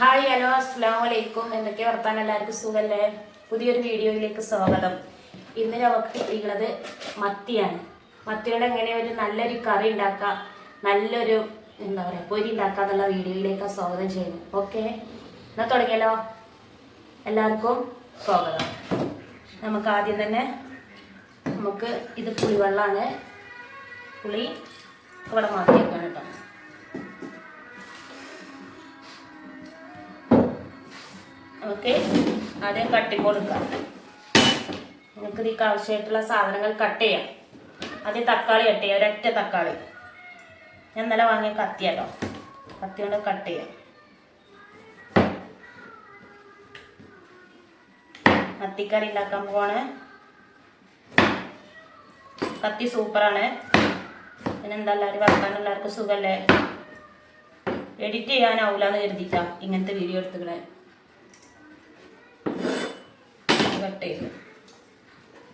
Hi hello അസ്സാം വലൈക്കും എന്തൊക്കെ വർത്താനം? എല്ലാവർക്കും സുഖല്ലേ? പുതിയൊരു വീഡിയോയിലേക്ക് സ്വാഗതം. ഇന്ന് നമുക്ക് കിട്ടിയിട്ടുള്ളത് മത്തിയാണ്. മത്തിയുടെ എങ്ങനെ ഒരു നല്ലൊരു കറി ഉണ്ടാക്കാം നല്ലൊരു എന്താ പറയുക പൊരി ഉണ്ടാക്കാം എന്നുള്ള വീഡിയോയിലേക്ക് സ്വാഗതം ചെയ്യുന്നു. ഓക്കെ? എന്നാൽ തുടങ്ങിയല്ലോ എല്ലാവർക്കും സ്വാഗതം. നമുക്ക് ആദ്യം തന്നെ നമുക്ക് ഇത് പുളിവെള്ളമാണ്. പുളി ഇവിടെ മാറ്റിയേക്കാണ് കേട്ടോ. നമുക്ക് ആദ്യം കട്ടി കൊടുക്കാം. നമുക്ക് ഇതിക്ക് ആവശ്യമായിട്ടുള്ള സാധനങ്ങൾ കട്ട് ചെയ്യാം. ആദ്യം തക്കാളി കട്ട് ചെയ്യാം. ഒരൊറ്റ തക്കാളി. ഞാൻ ഇന്നലെ വാങ്ങിയ കത്തിയാട്ടോ. കത്തി കൊണ്ട് കട്ട് ചെയ്യാം. കത്തിക്കറി ഉണ്ടാക്കാൻ പോവാണ്. കത്തി സൂപ്പറാണ് പിന്നെ എന്താ എല്ലാവരും വളർത്താൻ എല്ലാവർക്കും സുഖമല്ലേ എഡിറ്റ് ചെയ്യാനാവില്ല എന്ന് കരുതിക്കാം ഇങ്ങനത്തെ വീഡിയോ എടുത്തുകളെ കട്ട് ചെയ്ത്.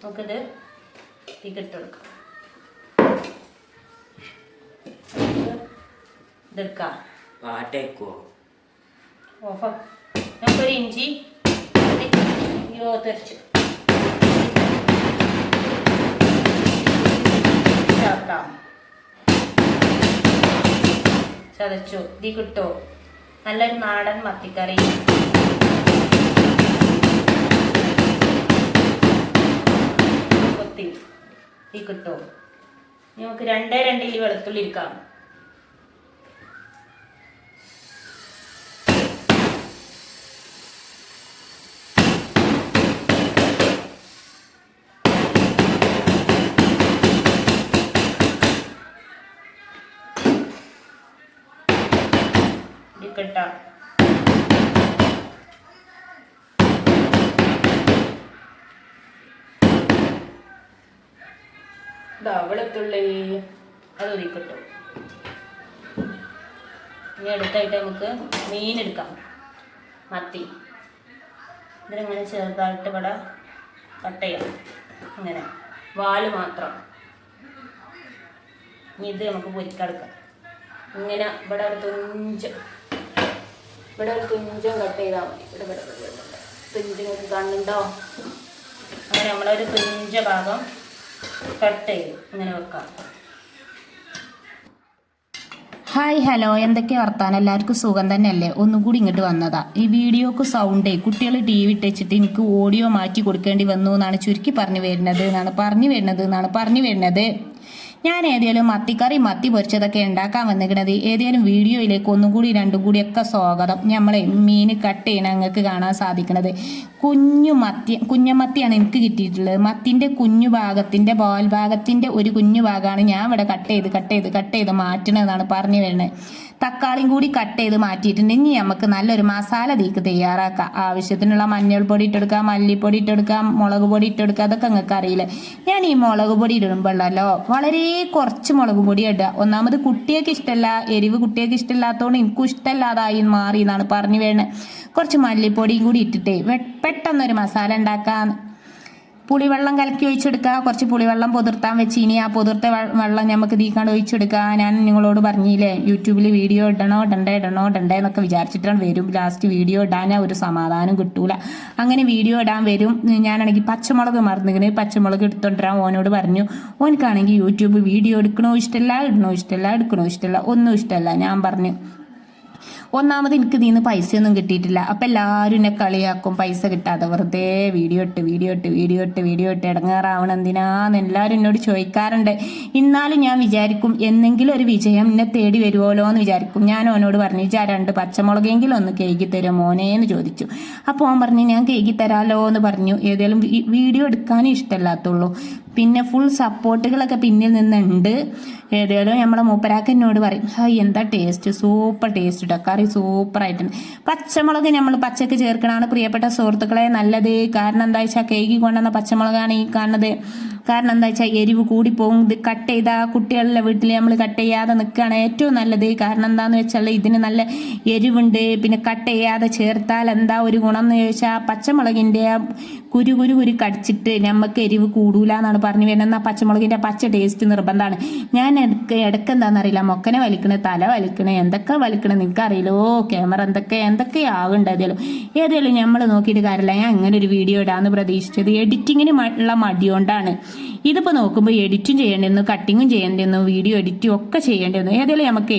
നമുക്കിത് തീക്കിട്ട് കൊടുക്കാം. നമുക്ക് ഇതെടുക്കാം ഓഫ് നമുക്കൊരു ഇഞ്ചി തെറിച്ച് തെറിച്ചു ചേർക്കാം. ചതച്ചു. ഇത് കിട്ടോ നല്ലൊരു നാടൻ മത്തിക്കറി കൊത്തി ഈ കിട്ടോ. നമുക്ക് രണ്ടേ രണ്ട് ഇല്ലി വെളുത്തുള്ളി ഇരിക്കാം ഇരിക്കട്ട ഇതാ വെളുത്തുള്ളി അത് ഒതുക്കിട്ടു ഇനി അടുത്തായിട്ട് നമുക്ക് മീൻ എടുക്കാം. മത്തി. ഇതിലിങ്ങനെ ചെറുതായിട്ട് ഇവിടെ കട്ട് ചെയ്യാം. ഇങ്ങനെ. വാൽ മാത്രം. ഇനി ഇത് നമുക്ക് പൊരിക്കെടുക്കാം ഇങ്ങനെ ഇവിടെ ഒരു തുഞ്ചം. ഇവിടെ ഒരു തുഞ്ചം കട്ട് ചെയ്താൽ മതി. ഇവിടെ ഇവിടെ. തുഞ്ച് നിങ്ങൾക്ക് കാണുന്നുണ്ടോ അങ്ങനെ നമ്മളൊരു തുഞ്ച ഭാഗം കട്ട് ചെയ്ത് ഇങ്ങനെ വെക്കാം. Hi hello. എന്തൊക്കെ വർത്താനം? എല്ലാവർക്കും സുഖം തന്നെയല്ലേ? ഒന്നുകൂടി ഇങ്ങോട്ട് വന്നതാ. ഈ വീഡിയോക്ക് സൗണ്ടേ കുട്ടികൾ ടി വി ഇട്ടിച്ചിട്ട് എനിക്ക് ഓഡിയോ മാറ്റി കൊടുക്കേണ്ടി വന്നു എന്നാണ് ചുരുക്കി പറഞ്ഞു വരുന്നത് എന്നാണ് പറഞ്ഞു വരുന്നത് എന്നാണ് പറഞ്ഞു വരുന്നത്. ഞാൻ ഏതെങ്കിലും മത്തിക്കറി മത്തി പൊരിച്ചതൊക്കെ ഉണ്ടാക്കാൻ വന്നിരിക്കണത് ഏതെങ്കിലും വീഡിയോയിലേക്ക് ഒന്നും കൂടി രണ്ടും കൂടി ഒക്കെ സ്വാഗതം. നമ്മളെ മീൻ കട്ട് ചെയ്യണ ഞങ്ങൾക്ക് കാണാൻ സാധിക്കണത്. കുഞ്ഞു മത്തി കുഞ്ഞമത്തിയാണ് എനിക്ക് കിട്ടിയിട്ടുള്ളത്. മത്തിന്റെ കുഞ്ഞു ഭാഗത്തിന്റെ ബോൽ ഭാഗത്തിന്റെ ഒരു കുഞ്ഞു ഭാഗമാണ് ഞാൻ ഇവിടെ കട്ട് ചെയ്ത് കട്ട് ചെയ്ത് കട്ട് ചെയ്ത് മാറ്റണമെന്നാണ് പറഞ്ഞു വരുന്നത്. തക്കാളിയും കൂടി കട്ട് ചെയ്ത് മാറ്റിയിട്ടുണ്ടെങ്കിൽ നമുക്ക് നല്ലൊരു മസാല തീക്ക് തയ്യാറാക്കാം. ആവശ്യത്തിനുള്ള മഞ്ഞൾപ്പൊടി ഇട്ടെടുക്കാം മല്ലിപ്പൊടി ഇട്ടെടുക്കാം മുളക് പൊടി ഇട്ടെടുക്കുക അതൊക്കെ നിങ്ങൾക്ക് അറിയില്ലേ? ഞാൻ ഈ മുളക് പൊടി ഇടുമ്പോഴല്ലോ വളരെ കുറച്ച് മുളക് പൊടി ഇടുക. ഒന്നാമത് കുട്ടിയൊക്കെ ഇഷ്ടമല്ല എരിവ് കുട്ടിയൊക്കെ ഇഷ്ടമില്ലാത്തതുകൊണ്ട് എനിക്കും ഇഷ്ടമല്ലാതായി മാറി എന്നാണ് പറഞ്ഞു വേണേ കുറച്ച് മല്ലിപ്പൊടിയും കൂടി ഇട്ടിട്ടേ പെട്ടെന്നൊരു മസാല ഉണ്ടാക്കാൻ പുളിവെള്ളം കലക്കി ഒഴിച്ചെടുക്കുക. കുറച്ച് പുളിവെള്ളം പൊതിർത്താൻ വെച്ച് ഇനി ആ പൊതിർത്ത വെള്ളം നമുക്ക് തീക്കാണ്ട് ഒഴിച്ചെടുക്കുക. ഞാൻ നിങ്ങളോട് പറഞ്ഞില്ലേ യൂട്യൂബിൽ വീഡിയോ ഇടണോ ഇടണ്ടേ ഇടണോ ഇടണ്ടേ എന്നൊക്കെ വിചാരിച്ചിട്ടാണ് വരും. ലാസ്റ്റ് വീഡിയോ ഇടാൻ ഒരു സമാധാനം കിട്ടൂല. അങ്ങനെ വീഡിയോ ഇടാൻ വരും. ഞാനാണെങ്കിൽ പച്ചമുളക് മറന്നിങ്ങനെ പച്ചമുളക് എടുത്തോണ്ടിരാൻ ഓനോട് പറഞ്ഞു ഓനക്കാണെങ്കിൽ യൂട്യൂബ് വീഡിയോ എടുക്കണോ ഇഷ്ടമല്ല ഇടണോ ഇഷ്ടമല്ല എടുക്കണോ ഇഷ്ടമല്ല ഒന്നും ഇഷ്ടമല്ല ഞാൻ പറഞ്ഞു ഒന്നാമത് എനിക്ക് നീന്ന് പൈസയൊന്നും കിട്ടിയിട്ടില്ല. അപ്പം എല്ലാവരും എന്നെ കളിയാക്കും. പൈസ കിട്ടാതെ വെറുതെ വീഡിയോ ഇട്ട് വീഡിയോ ഇട്ട് വീഡിയോ ഇട്ട് വീഡിയോ ഇട്ട് ഇടങ്ങാറാവണം. എന്തിനാന്ന് എല്ലാവരും എന്നോട് ചോദിക്കാറുണ്ട്. ഇന്നാലും ഞാൻ വിചാരിക്കും എന്നെങ്കിലും ഒരു വിജയം എന്നെ തേടി വരുമല്ലോ എന്ന് വിചാരിക്കും. ഞാൻ ഓനോട് പറഞ്ഞു ചാ രണ്ട് പച്ചമുളകെങ്കിലും ഒന്ന് കേകി തരുമോ മോനെ എന്ന് ചോദിച്ചു. അപ്പോൾ ഓൻ പറഞ്ഞു ഞാൻ കേകി തരാമല്ലോ എന്ന് പറഞ്ഞു ഏതെങ്കിലും വീഡിയോ എടുക്കാനും ഇഷ്ടമല്ലാത്തുള്ളൂ. പിന്നെ ഫുൾ സപ്പോർട്ടുകളൊക്കെ പിന്നിൽ നിന്നുണ്ട്. ഏതായാലും നമ്മളെ മൂപ്പരാക്ക് എന്നോട് പറയും ഹായ് എന്താ ടേസ്റ്റ് സൂപ്പർ ടേസ്റ്റ് കേട്ടോ കറി സൂപ്പർ ആയിട്ടുണ്ട്. പച്ചമുളക് നമ്മൾ പച്ചക്ക് ചേർക്കണതാണ് പ്രിയപ്പെട്ട സുഹൃത്തുക്കളെ നല്ലത്. കാരണം എന്താ വെച്ചാൽ കേക്ക് കൊണ്ടുവന്ന പച്ചമുളകാണ് ഈ കാണുന്നത്. കാരണം എന്താ വെച്ചാൽ എരിവ് പോകും ഇത് കട്ട് ചെയ്ത കുട്ടികളുടെ വീട്ടിൽ നമ്മൾ കട്ട് ചെയ്യാതെ നിൽക്കുകയാണ് ഏറ്റവും നല്ലത്. കാരണം എന്താണെന്ന് വെച്ചാൽ ഇതിന് നല്ല എരിവുണ്ട്. പിന്നെ കട്ട് ചെയ്യാതെ ചേർത്താൽ എന്താ ഒരു ഗുണം എന്ന് ചോദിച്ചാൽ പച്ചമുളകിന്റെ ആ കുരു കുരു കുരു കടിച്ചിട്ട് നമുക്ക് എരിവ് കൂടൂല എന്നാണ് പറഞ്ഞു വരുന്നത്. എന്നാൽ പച്ചമുളകിന്റെ പച്ച ടേസ്റ്റ് നിർബന്ധമാണ് ഞാൻ ഇടയ്ക്ക് ഇടയ്ക്ക് എന്താണെന്നറിയില്ല മൊക്കനെ വലിക്കണേ തല വലിക്കണേ എന്തൊക്കെ വലിക്കണേ നിനക്കറിയില്ലോ. ക്യാമറ എന്തൊക്കെ എന്തൊക്കെ ഏതായാലും ഏതായാലും നമ്മൾ നോക്കിയിട്ട് കാര്യമില്ല. ഞാൻ അങ്ങനെ ഒരു വീഡിയോ ഇടാമെന്ന് പ്രതീക്ഷിച്ചത് എഡിറ്റിങ്ങിന് ഉള്ള മടിയോണ്ടാണ്. ഇതിപ്പോൾ നോക്കുമ്പോൾ എഡിറ്റും ചെയ്യേണ്ടിയിരുന്നു കട്ടിങ്ങും ചെയ്യേണ്ടിയിരുന്നു വീഡിയോ എഡിറ്റും ഒക്കെ ചെയ്യേണ്ടിയിരുന്നു ഏതായാലും നമുക്ക്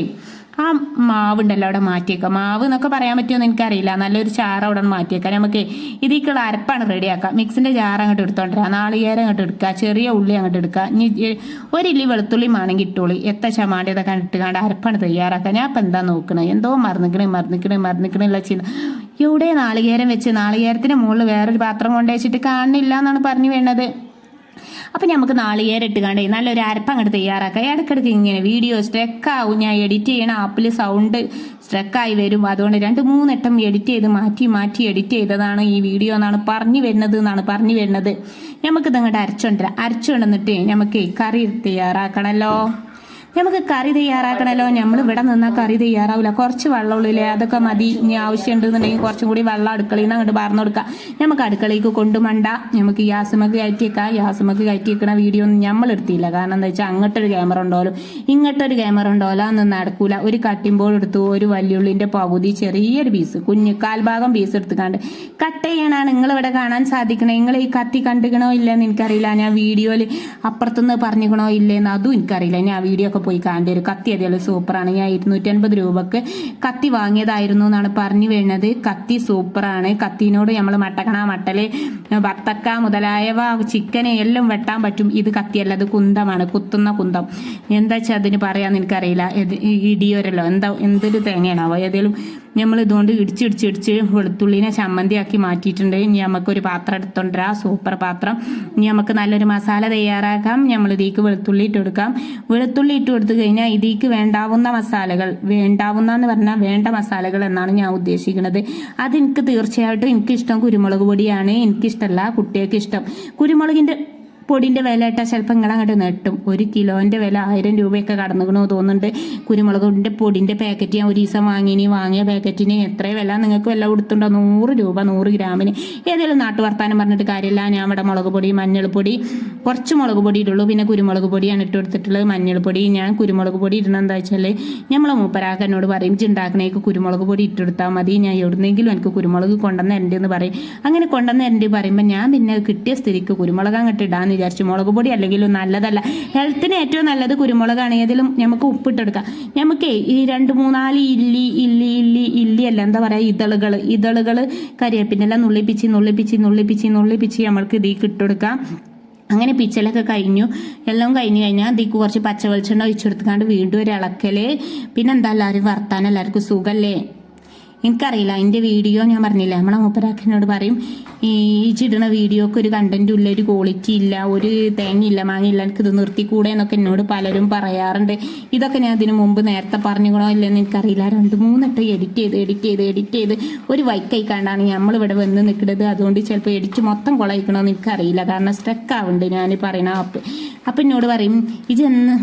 ആ മാവുണ്ടല്ലോ അവിടെ മാറ്റിയേക്കാം. മാവ് എന്നൊക്കെ പറയാൻ പറ്റുമെന്ന് എനിക്കറിയില്ല. നല്ലൊരു ചാറ് അവിടെ മാറ്റിയേക്കാം. നമുക്ക് ഇതിക്കുള്ള അരപ്പാണ് റെഡിയാക്കാം മിക്സിന്റെ ജാർ അങ്ങോട്ട് എടുത്തോണ്ടിരാ നാളികേരം അങ്ങോട്ട് എടുക്കുക ചെറിയ ഉള്ളി അങ്ങോട്ട് എടുക്കുക ഇനി എ- ഒരു ഇല്ലി വെളുത്തുള്ളി മാണെങ്കിൽ ഇട്ടുള്ളി എത്ര ചമാണ്ടിയതൊക്കെ ഇട്ടുകാണ്ട് അരപ്പാണ് തയ്യാറാക്കുക ഞാൻ ഇപ്പം എന്താ നോക്കണേ? എന്തോ മറന്നിക്കണേ മറന്നിക്കണേ മറന്നിക്കണില്ല ചിന്ത. ഇവിടെ നാളികേരം വെച്ച് നാളികേരത്തിന് മുകളിൽ വേറൊരു പാത്രം കൊണ്ടുവച്ചിട്ട് കാണില്ല എന്നാണ് പറഞ്ഞു വേണ്ടത് അപ്പം നമുക്ക് നാളികേരം ഇട്ടുകാണ്ടേ നല്ലൊരു അരപ്പ് അങ്ങോട്ട് തയ്യാറാക്കാം. ഇടയ്ക്കിടയ്ക്ക് ഇങ്ങനെ വീഡിയോ സ്ട്രെക്കാവും ഞാൻ എഡിറ്റ് ചെയ്യണ ആപ്പിൽ സൗണ്ട് സ്ട്രെക്കായി വരും. അതുകൊണ്ട് രണ്ട് മൂന്നെട്ടം എഡിറ്റ് ചെയ്ത് മാറ്റി മാറ്റി എഡിറ്റ് ചെയ്തതാണ് ഈ വീഡിയോ എന്നാണ് പറഞ്ഞു വരുന്നത് എന്നാണ് പറഞ്ഞു വരുന്നത്. നമുക്കിത് അങ്ങോട്ട് അരച്ചുകൊണ്ടിരാം അരച്ചുകൊണ്ടിട്ട് നമുക്ക് കറി തയ്യാറാക്കണമല്ലോ നമുക്ക് കറി തയ്യാറാക്കണമല്ലോ നമ്മൾ ഇവിടെ നിന്നാൽ കറി തയ്യാറാവില്ല കുറച്ച് വെള്ളമുള്ളില്ലേ അതൊക്കെ മതി. ഇനി ആവശ്യമുണ്ടെന്നുണ്ടെങ്കിൽ കുറച്ചും കൂടി വെള്ളം അടുക്കളയിൽ നിന്ന് അങ്ങോട്ട് പറഞ്ഞു കൊടുക്കാം. നമുക്ക് അടുക്കളയ്ക്ക് കൊണ്ടുമണ്ട നമുക്ക് ഗ്യാസുമക്ക് കയറ്റിയേക്കാം ഗ്യാസുമക്ക് കയറ്റി വെക്കണ വീഡിയോ ഒന്നും നമ്മൾ എടുത്തില്ല. കാരണം എന്താ വെച്ചാൽ അങ്ങോട്ടൊരു ക്യാമറ ഉണ്ടോലോ ഇങ്ങോട്ടൊരു ക്യാമറ ഉണ്ടോലോ അതൊന്നും നടക്കൂല. ഒരു കട്ടിമ്പോൾ എടുത്തു ഒരു വല്യുള്ളിന്റെ പകുതി ചെറിയൊരു പീസ് കുഞ്ഞു കാൽഭാഗം പീസ് എടുത്തുകാണ്ട് കട്ട് ചെയ്യണാണ് നിങ്ങൾ ഇവിടെ കാണാൻ സാധിക്കണേ. നിങ്ങൾ ഈ കത്തി കണ്ടുകണോ ഇല്ലെന്ന് എനിക്കറിയില്ല. ഞാൻ വീഡിയോയിൽ അപ്പുറത്തുനിന്ന് പറഞ്ഞിക്കണോ ഇല്ലേന്ന് അതും എനിക്കറിയില്ല. ഞാൻ വീഡിയോ ഒക്കെ പോയി കാണേണ്ട വരും കത്തി അതേപോലെ സൂപ്പറാണ്. ഞാൻ ഇരുന്നൂറ്റി അൻപത് രൂപക്ക് കത്തി വാങ്ങിയതായിരുന്നു എന്നാണ് പറഞ്ഞു വീണത് കത്തി സൂപ്പറാണ്. കത്തിനോട് നമ്മൾ മട്ടക്കണ മട്ടൽ വത്തക്ക മുതലായവ ചിക്കന് എല്ലാം വെട്ടാൻ പറ്റും. ഇത് കത്തിയല്ല അത് കുന്തമാണ്. കുത്തുന്ന കുന്തം. എന്താ വെച്ചാൽ അതിന് പറയാന്ന് എനിക്കറിയില്ല. ഇടിയോരല്ലോ. എന്താ എന്തൊരു തേങ്ങയാണാവോ? ഏതെങ്കിലും നമ്മൾ ഇതുകൊണ്ട് ഇടിച്ച് ഇടിച്ച് വെളുത്തുള്ളിനെ ചമ്മന്തിയാക്കി മാറ്റിയിട്ടുണ്ട്. ഇനി നമുക്കൊരു പാത്രം എടുത്തോണ്ടരാ സൂപ്പർ പാത്രം. ഇനി നമുക്ക് നല്ലൊരു മസാല തയ്യാറാക്കാം. നമ്മൾ ഇതിലേക്ക് വെളുത്തുള്ളി ഇട്ട് കൊടുക്കാം. വെളുത്തുള്ളി ഇട്ട് കൊടുത്തു കഴിഞ്ഞാൽ ഇതിക്ക് വേണ്ടാവുന്ന മസാലകൾ വേണ്ടാവുന്ന എന്ന് പറഞ്ഞാൽ വേണ്ട മസാലകൾ എന്നാണ് ഞാൻ ഉദ്ദേശിക്കുന്നത്. അത് എനിക്ക് തീർച്ചയായിട്ടും എനിക്കിഷ്ടം കുരുമുളക് പൊടിയാണ് എനിക്കിഷ്ടമല്ല കുട്ടികൾക്ക് ഇഷ്ടം കുരുമുളകിന്റെ പൊടിന്റെ വില ഇട്ടാൽ ചിലപ്പോൾ നിങ്ങൾ അങ്ങോട്ട് നെട്ടും. ഒരു കിലോന്റെ വില ആയിരം രൂപയൊക്കെ കടന്നുകണോ തോന്നുന്നുണ്ട്. കുരുമുളകിന്റെ പൊടിന്റെ പാക്കറ്റ് ഞാൻ ഒരു ദിവസം വാങ്ങിനി. വാങ്ങിയ പാക്കറ്റിന് എത്ര വില നിങ്ങൾക്ക് വില കൊടുത്തുണ്ടോ? നൂറ് രൂപ നൂറ് ഗ്രാമിന്. ഏതെങ്കിലും നാട്ടു വർത്താനം പറഞ്ഞിട്ട് കാര്യമില്ല. ഞാൻ ഇവിടെ മുളക് പൊടി മഞ്ഞൾപ്പൊടി കുറച്ച് മുളക് പൊടി ഇടുള്ളൂ. പിന്നെ കുരുമുളക് പൊടിയാണ് ഇട്ട് കൊടുത്തിട്ടുള്ളത്. മഞ്ഞൾപ്പൊടി ഞാൻ കുരുമുളക് പൊടി ഇടണം എന്താ വെച്ചാൽ നമ്മളെ മൂപ്പരാക്ക എന്നോട് പറയും ഉണ്ടാക്കണേക്ക് കുരുമുളക് പൊടി ഇട്ടെടുത്താൽ മതി. ഞാൻ എവിടുന്നെങ്കിലും എനിക്ക് കുരുമുളക് കൊണ്ടുവന്ന് എന്ന് പറയും. അങ്ങനെ കൊണ്ടുവന്ന് എന്റെ പറയുമ്പോൾ ഞാൻ പിന്നെ കിട്ടിയ സ്ഥിതിക്ക് കുരുമുളക് അങ്ങോട്ട് ഇടാന്ന് വിചാരിച്ചു. മുളക് പൊടി അല്ലെങ്കിലും നല്ലതല്ല. ഹെൽത്തിന് ഏറ്റവും നല്ലത് കുരുമുളകാണ്. ഏതിലും നമുക്ക് ഉപ്പിട്ടെടുക്കാം. നമുക്ക് ഈ രണ്ട് മൂന്നാൽ ഇല്ലി ഇല്ലി ഇല്ലി ഇല്ലി അല്ല. എന്താ പറയുക ഇതളുകൾ ഇതളുകൾ കരിയേപ്പിനെല്ലാം നുള്ളിപ്പിച്ച് നുള്ളിപ്പിച്ച് നുള്ളിപ്പിച്ച് നുള്ളിപ്പിച്ച് നമ്മൾക്ക് ഇതിൽ കിട്ടെടുക്കാം. അങ്ങനെ പിച്ചലൊക്കെ കഴിഞ്ഞു. എല്ലാം കഴിഞ്ഞ് കഴിഞ്ഞാൽ ഇതിക്ക് കുറച്ച് പച്ച വെളിച്ചെണ്ണ ഒഴിച്ചെടുത്തുകൊണ്ട് വീണ്ടും ഒരു ഇളക്കൽ. പിന്നെ എന്താ എല്ലാവരും വർത്താനം? എല്ലാവർക്കും സുഖല്ലേ? എനിക്കറിയില്ല. എന്റെ വീഡിയോ ഞാൻ പറഞ്ഞില്ല? നമ്മളെ മൂപ്പരാക്കനോട് പറയും ഈ ചിടണ വീഡിയോക്ക് ഒരു കണ്ടന്റും ഇല്ല ഒരു ക്വാളിറ്റി ഇല്ല ഒരു തേങ്ങയില്ല മാങ്ങയില്ല ഇത് നിർത്തിക്കൂടെ എന്നൊക്കെ എന്നോട് പലരും പറയാറുണ്ട്. ഇതൊക്കെ ഞാൻ ഇതിനു മുമ്പ് നേരത്തെ പറഞ്ഞുകൊണോ ഇല്ലെന്ന് എനിക്കറിയില്ല. രണ്ട് മൂന്നെട്ട് എഡിറ്റ് ചെയ്ത് എഡിറ്റ് ചെയ്ത് എഡിറ്റ് ചെയ്ത് ഒരു വൈക്കൈക്കാണ്ടാണ് നമ്മളിവിടെ വന്ന് നിൽക്കുന്നത്. അതുകൊണ്ട് ചിലപ്പോൾ എഡിറ്റ് മൊത്തം കുളയിക്കണമെന്ന് എനിക്കറിയില്ല. കാരണം സ്ട്രെക്ക് ആവുന്നുണ്ട് ഞാൻ പറയണ ആപ്പ് അപ്പം എന്നോട് പറയും ഇതെന്ന്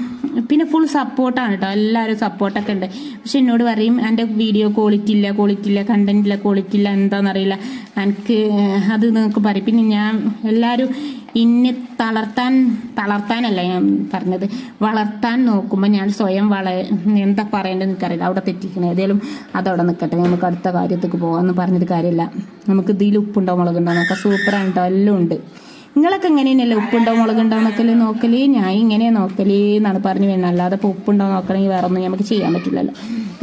പിന്നെ ഫുൾ സപ്പോർട്ടാണ് കേട്ടോ എല്ലാവരും സപ്പോർട്ടൊക്കെ ഉണ്ട്. പക്ഷെ എന്നോട് പറയും എന്റെ വീഡിയോ ക്വാളിറ്റി ഇല്ല ക്വാളിറ്റി ഇല്ല കണ്ടന്റ് ഇല്ല ക്വാളിറ്റി ഇല്ല എന്താണെന്നറിയില്ല എനിക്ക് അത് നിങ്ങൾക്ക് പറയും. പിന്നെ ഞാൻ എല്ലാവരും ഇന്നെ തളർത്താൻ തളർത്താനല്ല ഞാൻ പറഞ്ഞത്. വളർത്താൻ നോക്കുമ്പോൾ ഞാൻ സ്വയം വള എന്താ പറയേണ്ടത് എനിക്കറിയില്ല. അവിടെ തെറ്റിക്കണം. ഏതായാലും അതവിടെ നിൽക്കട്ടെ നമുക്ക് അടുത്ത കാര്യത്തേക്ക് പോകാമെന്ന് പറഞ്ഞിട്ട് കാര്യമില്ല. നമുക്ക് ഇതിൽ ഉപ്പുണ്ടോ മുളകുണ്ടോ നോക്കാം സൂപ്പറാണ് കേട്ടോ എല്ലാം ഉണ്ട്. നിങ്ങളൊക്കെ എങ്ങനെയല്ലേ ഉപ്പുണ്ടോ മുളകുണ്ടോ എന്നൊക്കെ നോക്കലേ? ഞാൻ ഇങ്ങനെ നോക്കലേ എന്നാണ് പറഞ്ഞു വേണം അല്ലാതെ ഇപ്പോൾ ഉപ്പുണ്ടോ നോക്കണമെങ്കിൽ വേറെ ഒന്നും നമുക്ക് ചെയ്യാൻ പറ്റില്ലല്ലോ.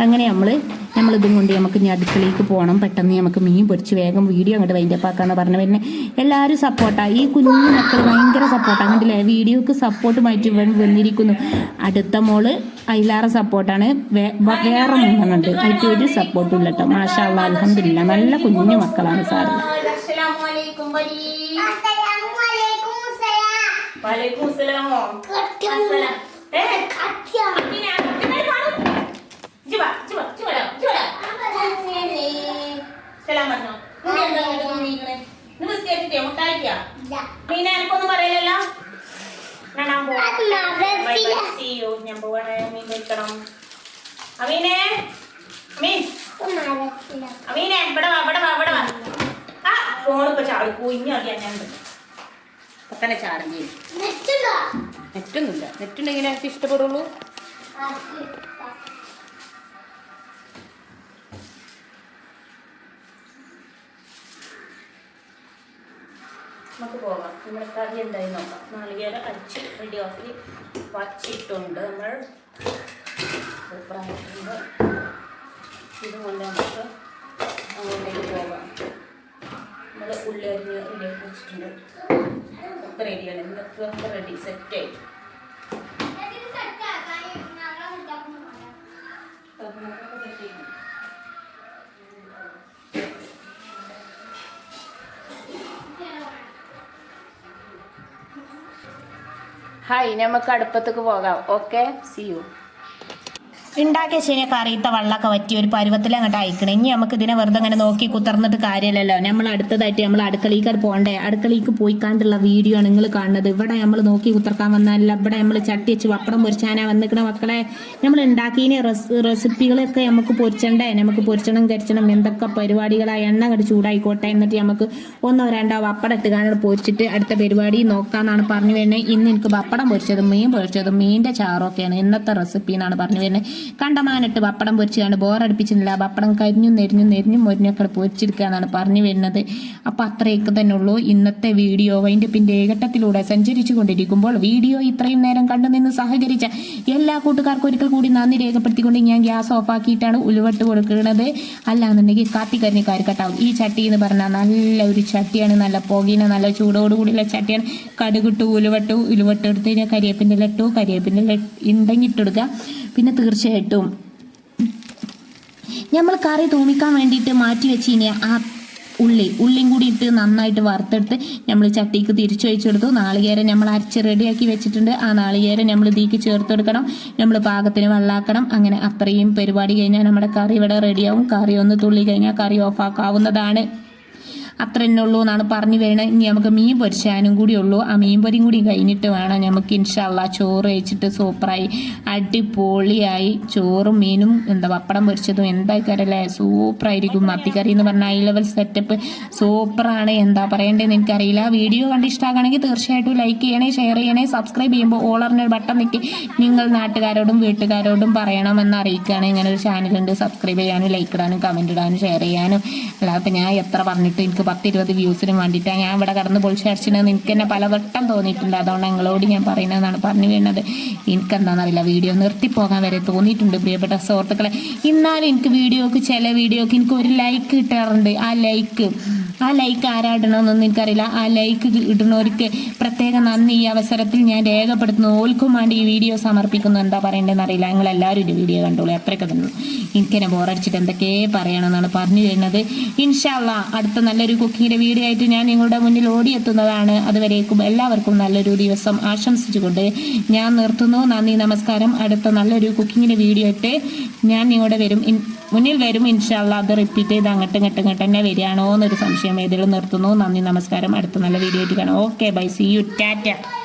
അങ്ങനെ നമ്മൾ നമ്മളിതും കൊണ്ട് നമുക്ക് ഇനി അടുക്കളയിലേക്ക് പോകണം പെട്ടെന്ന് നമുക്ക് മീൻ പൊരിച്ച് വേഗം വീഡിയോ അങ്ങോട്ട് വൈൻഡപ്പ് ആക്കാന്ന് പറഞ്ഞു പിന്നെ എല്ലാവരും സപ്പോർട്ടാണ് ഈ കുഞ്ഞു മക്കൾ ഭയങ്കര സപ്പോർട്ടാണ് കണ്ടില്ലേ? വീഡിയോക്ക് സപ്പോർട്ടുമായിട്ട് ഇവൻ വന്നിരിക്കുന്നു. അടുത്ത മോൾ അതിലേറെ സപ്പോർട്ടാണ് വേറെ മൂന്നെണ്ണുണ്ട് അതിന്റെ ഒരു സപ്പോർട്ടും ഇല്ല കേട്ടോ മാഷാ അലഹമില്ല നല്ല കുഞ്ഞു മക്കളാണ് സാറ്. Waalaikumsalam. Assalam. ഞാൻ അമീനെ. അമീൻ. അമീനെ വാ ആ ഫോൺ ഞാൻ ചാർജ് ചെയ്യും. നെറ്റൊന്നുമില്ല. നെറ്റുണ്ടെങ്കിൽ ഇഷ്ടപ്പെടുള്ളൂ. നമുക്ക് പോകാം. നമ്മുടെ കറി എന്തായി നോക്കാം. നാളികേരം റെഡി ആക്കി വച്ചിട്ടുണ്ട് നമ്മൾ. സൂപ്പറായിട്ടുണ്ട് ഇതുകൊണ്ട് നമുക്ക് അങ്ങോട്ടേക്ക് പോകാം. നമ്മൾ ഉള്ളി അരിഞ്ഞ് റെഡിയാക്കി വെച്ചിട്ടുണ്ട്. ഒക്കെ റെഡിയാണ് ഇന്നത്തെ ഒക്കെ റെഡി സെറ്റായി ഹായ് നമുക്ക് അടുപ്പത്തേക്ക് പോകാം. ഓക്കെ സി യു ഉണ്ടാക്കിയ ശരി കറിയിട്ട വെള്ളമൊക്കെ വറ്റി ഒരു പരുവത്തിൽ അങ്ങോട്ട് അയക്കണം. ഇനി നമുക്ക് ഇതിനെ വെറുതെ അങ്ങനെ നോക്കി കുത്തർന്നിട്ട് കാര്യമില്ലല്ലോ നമ്മൾ അടുത്തതായിട്ട് നമ്മൾ അടുക്കളയിലേക്ക് പോകണ്ടേ? അടുക്കളയിലേക്ക് പോയി കണ്ടുള്ള വീഡിയോ ആണ് നിങ്ങൾ കാണുന്നത്. ഇവിടെ നമ്മൾ നോക്കി കുത്തർക്കാൻ വന്നാലല്ല. ഇവിടെ നമ്മൾ ചട്ടി വെച്ച് പപ്പടം പൊരിച്ചാനാ വന്നിക്കണ മക്കളെ. നമ്മൾ ഉണ്ടാക്കിയ റെസിപ്പികളൊക്കെ നമുക്ക് പൊരിച്ചണ്ടേ? നമുക്ക് പൊരിച്ചണം കരിച്ചണം എന്തൊക്കെ പരിപാടികളാ എണ്ണ കടി ചൂടായിക്കോട്ടെ എന്നിട്ട് നമുക്ക് ഒന്നോ രണ്ടോ പപ്പടം ഇട്ട് കാണാൻ പൊരിച്ചിട്ട് അടുത്ത പരിപാടി നോക്കാമെന്നാണ് പറഞ്ഞു വരുന്നത്. ഇന്ന് എനിക്ക് പപ്പടം പൊരിച്ചതും മീൻ പൊരിച്ചതും മീനിന്റെ ചാറൊക്കെയാണ് ഇന്നത്തെ റെസിപ്പി എന്നാണ് പറഞ്ഞു വരുന്നത്. കണ്ടമാനിട്ട് പപ്പടം പൊരിച്ചാണ് ബോറടിപ്പിച്ചിട്ടില്ല. പപ്പടം കരിഞ്ഞും നെരിഞ്ഞും നെരിഞ്ഞും മൊരിഞ്ഞൊക്കെ പൊരിച്ചെടുക്കുക എന്നാണ് പറഞ്ഞു വരുന്നത്. അപ്പം അത്രയൊക്കെ തന്നെ ഉള്ളൂ. ഇന്നത്തെ വീഡിയോ വൈൻഡപ്പിന്റെ ഏകട്ടത്തിലൂടെ സഞ്ചരിച്ചു കൊണ്ടിരിക്കുമ്പോൾ വീഡിയോ ഇത്രയും നേരം കണ്ടു നിന്ന് സഹകരിച്ച എല്ലാ കൂട്ടുകാർക്കും ഒരിക്കൽ കൂടി നന്ദി രേഖപ്പെടുത്തിക്കൊണ്ട് ഞാൻ ഗ്യാസ് ഓഫാക്കിയിട്ടാണ് ഉലുവട്ട് കൊടുക്കുന്നത്. അല്ലാന്നുണ്ടെങ്കിൽ കാത്തിക്കരഞ്ഞ് കാര്യക്കട്ടാവും ഈ ചട്ടി എന്ന് പറഞ്ഞാൽ നല്ല ഒരു ചട്ടിയാണ്. നല്ല പുകയിന നല്ല ചൂടോടുകൂടിയുള്ള ചട്ടിയാണ്. കടുകിട്ടു ഉലുവട്ടു ഉലുവട്ടെടുത്ത് കഴിഞ്ഞാൽ കരിയേപ്പിന്റെ ലട്ടു കരിയേപ്പിന്റെ ഉണ്ടെങ്കിൽ ഇട്ടെടുക്കുക പിന്നെ തീർച്ചയായിട്ടും നമ്മൾ കറി തൂമിക്കാൻ വേണ്ടിയിട്ട് മാറ്റി വെച്ച് കഴിഞ്ഞാൽ ആ ഉള്ളി. ഉള്ളിയും കൂടി ഇട്ട് നന്നായിട്ട് വറുത്തെടുത്ത് നമ്മൾ ചട്ടിക്ക് തിരിച്ചു വെച്ചെടുത്തു നാളികേരം നമ്മൾ അരച്ച് റെഡിയാക്കി വെച്ചിട്ടുണ്ട്. ആ നാളികേരം നമ്മൾ ഇതിലേക്ക് ചേർത്തെടുക്കണം നമ്മൾ പാകത്തിന് വെള്ളാക്കണം. അങ്ങനെ അത്രയും പരിപാടി കഴിഞ്ഞാൽ നമ്മുടെ കറി ഇവിടെ റെഡിയാവും കറി ഒന്ന് തുള്ളി കഴിഞ്ഞാൽ കറി ഓഫാക്കാവുന്നതാണ് അത്ര തന്നെ ഉള്ളൂ എന്നാണ് പറഞ്ഞു വരണത് ഇനി നമുക്ക് മീൻ പൊരിച്ചാനും കൂടി ഉള്ളൂ. ആ മീൻ പൊരിയും കൂടി കഴിഞ്ഞിട്ട് വേണം നമുക്ക് ഇൻഷല്ല ചോറ് കഴിച്ചിട്ട് സൂപ്പറായി അടിപൊളിയായി. ചോറും മീനും എന്താ പപ്പടം പൊരിച്ചതും എന്തായിക്കാരല്ലേ സൂപ്പറായിരിക്കും. മത്തിക്കറി എന്ന് പറഞ്ഞാൽ ഹൈ ലെവൽ സെറ്റപ്പ് സൂപ്പറാണ്. എന്താ പറയേണ്ടതെന്ന് എനിക്കറിയില്ല. വീഡിയോ കണ്ട് ഇഷ്ടമാകണമെങ്കിൽ തീർച്ചയായിട്ടും ലൈക്ക് ചെയ്യണേ ഷെയർ ചെയ്യണേ സബ്സ്ക്രൈബ് ചെയ്യുമ്പോൾ ഓളറിന്റെ ബട്ടൺ നിൽക്കി നിങ്ങൾ നാട്ടുകാരോടും വീട്ടുകാരോടും പറയണമെന്ന് അറിയിക്കുകയാണ് ഇങ്ങനെ ഒരു ചാനലുണ്ട് സബ്സ്ക്രൈബ് ചെയ്യാനും ലൈക്ക് ഇടാനും കമന്റ് ഇടാനും ഷെയർ ചെയ്യാനും. അല്ലാതെ ഞാൻ എത്ര പറഞ്ഞിട്ട് എനിക്ക് പത്ത് ഇരുപത് വ്യൂസിനും വേണ്ടിയിട്ടാണ് ഞാൻ ഇവിടെ കടന്ന് പൊളിച്ചടിച്ചിട്ടുണ്ടെന്ന് എനിക്ക് തന്നെ പലവട്ടം തോന്നിയിട്ടുണ്ട്. അതുകൊണ്ട് നിങ്ങളോട് ഞാൻ പറയുന്നതാണ് പറഞ്ഞു വീണത് എനിക്കെന്താണെന്നറിയില്ല വീഡിയോ നിർത്തിപ്പോകാൻ വരെ തോന്നിയിട്ടുണ്ട്. പ്രിയപ്പെട്ട സുഹൃത്തുക്കളെ എന്നാലും എനിക്ക് വീഡിയോക്ക് ചില വീഡിയോക്ക് എനിക്ക് ഒരു ലൈക്ക് കിട്ടാറുണ്ട്. ആ ലൈക്ക് ആ ലൈക്ക് ആരാടണമെന്നൊന്നും എനിക്കറിയില്ല. ആ ലൈക്ക് ഇടുന്നവർക്ക് പ്രത്യേക നന്ദി. ഈ അവസരത്തിൽ ഞാൻ രേഖപ്പെടുത്തുന്നു. ഓൽക്കും വേണ്ടി ഈ വീഡിയോ സമർപ്പിക്കുന്നു. എന്താ പറയേണ്ടതെന്ന് അറിയില്ല. നിങ്ങൾ എല്ലാവരും ഒരു വീഡിയോ കണ്ടോളൂ. അത്രയൊക്കെ തന്നെ എനിക്കെന്നെ ബോറടിച്ചിട്ട് എന്തൊക്കെ പറയണമെന്നാണ് പറഞ്ഞു വരുന്നത്. ഇൻഷാല്ല അടുത്ത നല്ലൊരു കുക്കിങ്ങിന്റെ വീഡിയോ ഞാൻ നിങ്ങളുടെ മുന്നിൽ ഓടിയെത്തുന്നതാണ്. അതുവരേക്കും എല്ലാവർക്കും നല്ലൊരു ദിവസം ആശംസിച്ചുകൊണ്ട് ഞാൻ നിർത്തുന്നു. നന്ദി നമസ്കാരം. അടുത്ത നല്ലൊരു കുക്കിങ്ങിന്റെ വീഡിയോ ഇട്ട് ഞാൻ നിങ്ങളുടെ വരും. മുന്നിൽ വരും. ഇൻഷാല്ല അത് റിപ്പീറ്റ് ചെയ്ത് അങ്ങോട്ടും ഇങ്ങോട്ടും ഇങ്ങോട്ട് തന്നെ വരികയാണോ എന്നൊരു സംശയം ഏതെങ്കിലും നിർത്തുന്നു. നന്ദി നമസ്കാരം. അടുത്ത നല്ല വീഡിയോ ആയിട്ട് കാണാം. Okay bye. See you. Tata.